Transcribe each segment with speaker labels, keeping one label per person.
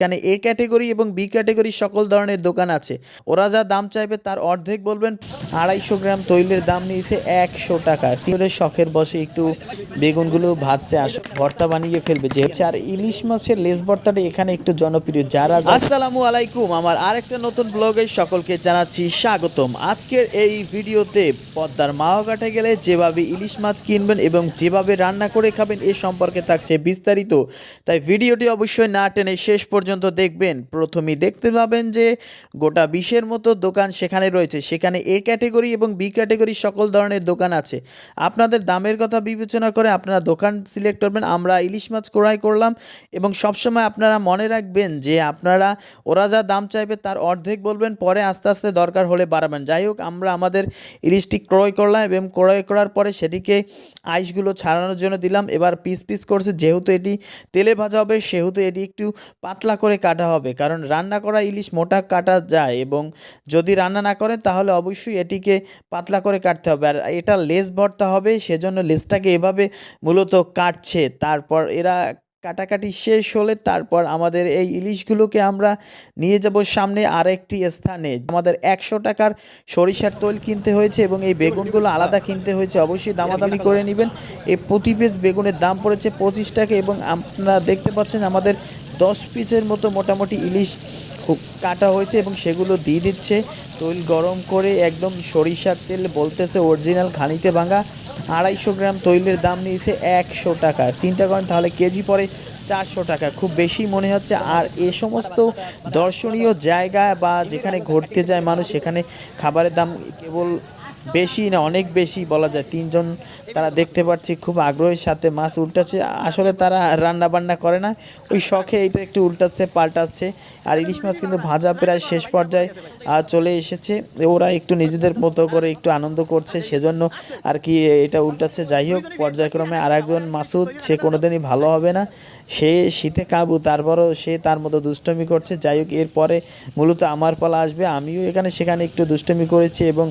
Speaker 1: এখানে A category এবং B category সকল ধরনের দোকান আছে। ওরা যা দাম চাইবে তার অর্ধেক বলবেন, আড়াইশো গ্রাম তৈলের দাম নিয়েছে একশো টাকা। শখের বসে একটু বেগুনগুলো ভাজতে আস, ভর্তা বানিয়ে ফেলবে যে আর ইলিশ মাছের লেস ভর্তাটা এখানে একটু জনপ্রিয়, যারা আসসালামু আলাইকুম, আমার আরেকটা নতুন ব্লগে সকলকে জানাচ্ছি স্বাগতম। আজকের এই ভিডিওতে পদ্মার মাওঘাটে গেলে যেভাবে ইলিশ মাছ কিনবেন এবং যেভাবে রান্না করে খাবেন এ সম্পর্কে থাকছে বিস্তারিত। তাই ভিডিওটি অবশ্যই না টেনে শেষ পর্যন্ত দেখবেন। প্রথমেই দেখতে পাবেন যে গোটা বিশের মতো দোকান সেখানে রয়েছে। সেখানে এ ক্যাটেগরি এবং বি ক্যাটেগরি সকল ধরনের দোকান আছে। আপনাদের দামের কথা বিবেচনা করে আপনারা দোকান সিলেক্ট করবেন। আমরা ইলিশ মাছ ক্রয় করলাম এবং সবসময় আপনারা মনে রাখবেন যে আপনারা, ওরা যা দাম চাইবে তার অর্ধেক বলবেন, পরে আস্তে আস্তে দরকার হলে বাড়াবেন। যাই হোক, আমরা আমাদের ইলিশটি ক্রয় করলাম এবং ক্রয় করার পরে সেটিকে আইসগুলো ছাড়ানোর জন্য দিলাম। এবার পিস পিস করছে। যেহেতু এটি তেলে ভাজা হবে, সেহেতু এটি একটু পাতলা করে কাটা হবে, কারণ রান্না করা ইলিশ মোটা কাটা যায় এবং যদি রান্না না করেন তাহলে অবশ্যই এটিকে পাতলা করে কাটতে হবে। আর এটা লেস ভর্তা হবে, সেজন্য লেসটাকে এভাবে মূলত কাটছে। তারপর এরা কাটাকাটি শেষ হলে তারপর আমাদের এই ইলিশগুলোকে আমরা নিয়ে যাব সামনে আরেকটি স্থানে। আমাদের একশো টাকার সরিষার তৈল কিনতে হয়েছে এবং এই বেগুনগুলো আলাদা কিনতে হয়েছে। অবশ্যই দামাদামি করে নেবেন। এই প্রতি পিস বেগুনের দাম পড়েছে পঁচিশ টাকা এবং আপনারা দেখতে পাচ্ছেন আমাদের দশ পিসের মতো মোটামুটি ইলিশ কাটা হয়েছে এবং সেগুলো দিয়ে দিচ্ছে। তৈল গরম করে একদম সরিষার তেল বলতেছে অরিজিনাল খানিতে ভাঙা। আড়াইশো গ্রাম তৈলের দাম নিয়েছে একশো টাকা। চিন্তা করেন তাহলে কেজি পরে চারশো টাকা। খুব বেশি মনে হচ্ছে। আর এ সমস্ত দর্শনীয় জায়গা বা যেখানে ঘুরতে যায় মানুষ, সেখানে খাবারের দাম কেবল বেশি না, অনেক বেশি বলা যায়। তিনজন তারা দেখতে পাচ্ছি, খুব আগ্রহের সাথে মাছ উল্টাচ্ছে। আসলে তারা রান্না বান্না করে না। ওই শখে এটা একটু উল্টাচ্ছে, পাল্টাচ্ছে। আর ইলিশ মাছ কিন্তু ভাজা প্রায় শেষ পর্যায়ে চলে এসেছে। ওরা একটু নিজেদের মতো করে একটু আনন্দ করছে, সেজন্য আর কি এটা উল্টাচ্ছে। যাই হোক, পর্যায়ক্রমে আর একজন মাসুদ, সে কোনোদিনই ভালো হবে না। সে শীতে কাবু, তারপরও সে তার মতো দুষ্টমি করছে। যাই হোক, এরপরে মূলত আমার পালা আসবে। আমিও এখানে সেখানে একটু দুষ্টমি করেছি এবং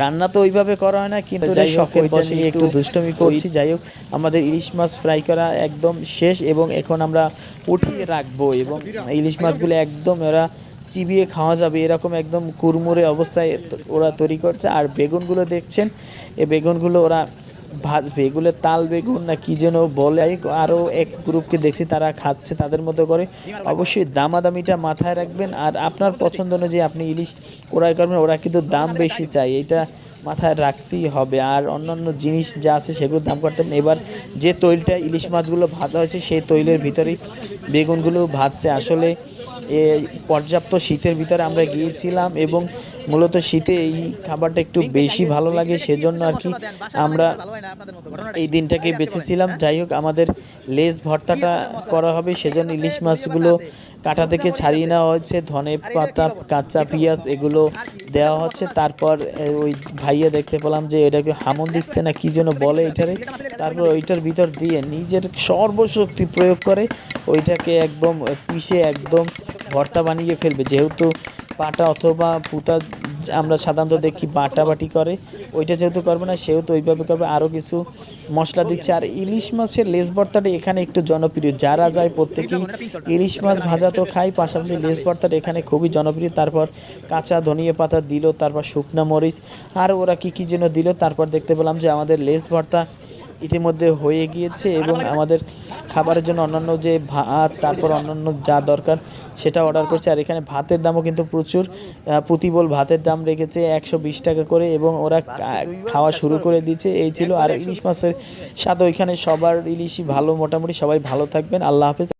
Speaker 1: রান্না তো ওইভাবে করা হয় না কিন্তু যাই শখের বসে একটু দুষ্টমি করছি। যাই হোক আমাদের ইলিশ মাছ ফ্রাই করা একদম শেষ এবং এখন আমরা উঠিয়ে রাখব এবং ইলিশ মাছগুলো একদম ওরা চিবিয়ে খাওয়া যাবে। এরকম একদম কুরমুরে অবস্থায় ওরা তৈরি করছে। আর বেগুনগুলো দেখছেন এ বেগুনগুলো ওরা ভাজবে, এগুলো তাল বেগুন না কি যেন বলে। আরও এক গ্রুপকে দেখছি, তারা খাচ্ছে তাদের মতো করে। অবশ্যই দামাদামিটা মাথায় রাখবেন। আর আপনার পছন্দ অনুযায়ী আপনি ইলিশ ক্রয় করবেন, ওরা কিন্তু দাম বেশি চাই এটা মাথায় রাখতেই হবে। আর অন্যান্য জিনিস যা আছে সেগুলোর দাম করতে এবার যে তৈলটা ইলিশ মাছগুলো ভাজা হয়েছে, সেই তৈলের ভিতরেই বেগুনগুলো ভাজছে। আসলে পর্যাপ্ত শীতের ভিতরে আমরা গিয়েছিলাম এবং মূলত শীতে এই খাবারটা একটু বেশি ভালো লাগে, সেজন্য আর কি আমরা এই দিনটাকে বেছেছিলাম। যাই হোক, আমাদের লেস ভর্তাটা করা হবে, সেজন্য ইলিশ মাছগুলো কাটা থেকে ছাড়িয়ে নেওয়া হচ্ছে, ধনে পাতা, কাঁচা পেঁয়াজ এগুলো দেওয়া হচ্ছে। তারপর ওই ভাইয়া দেখতে পেলাম যে এটাকে হামন দিচ্ছে না কী যেন বলে এটারে। তারপর ওইটার ভিতর দিয়ে নিজের সর্বশক্তি প্রয়োগ করে ওইটাকে একদম পিষে একদম ভর্তা বানিয়ে ফেলবে। যেহেতু পাটা অথবা পুতা আমরা সাধারণত দেখি বাটাবাটি করে। ওইটা যেহেতু করবে না, সেহেতু ওইভাবে করবে। আরও কিছু মশলা দিচ্ছে। আর ইলিশ মাছের লেস ভর্তাটা এখানে একটু জনপ্রিয়। যারা যায় প্রত্যেকেই ইলিশ মাছ ভাজা তো খাই পাশাপাশি লেস ভর্তাটা এখানে খুবই জনপ্রিয়। তারপর কাঁচা ধনিয়া পাতা দিল, তারপর শুকনো মরিচ। আর ওরা কি কি যেন দিল, তারপর দেখতে পেলাম যে আমাদের লেস ভর্তা ইতিমধ্যে হয়ে গিয়েছে এবং আমাদের খাবারের জন্য অন্যান্য যে ভাত, তারপর অন্যান্য যা দরকার সেটা অর্ডার করছে। আর এখানে ভাতের দামও কিন্তু প্রচুর। পুতিবল ভাতের দাম রেখেছে একশো বিশ টাকা করে এবং ওরা খাওয়া শুরু করে দিয়েছে। এই ছিল আর ইলিশ মাছের স্বাদ ওইখানে সবার ইলিশই ভালো, মোটামুটি সবাই ভালো থাকবেন। আল্লাহ হাফেজ।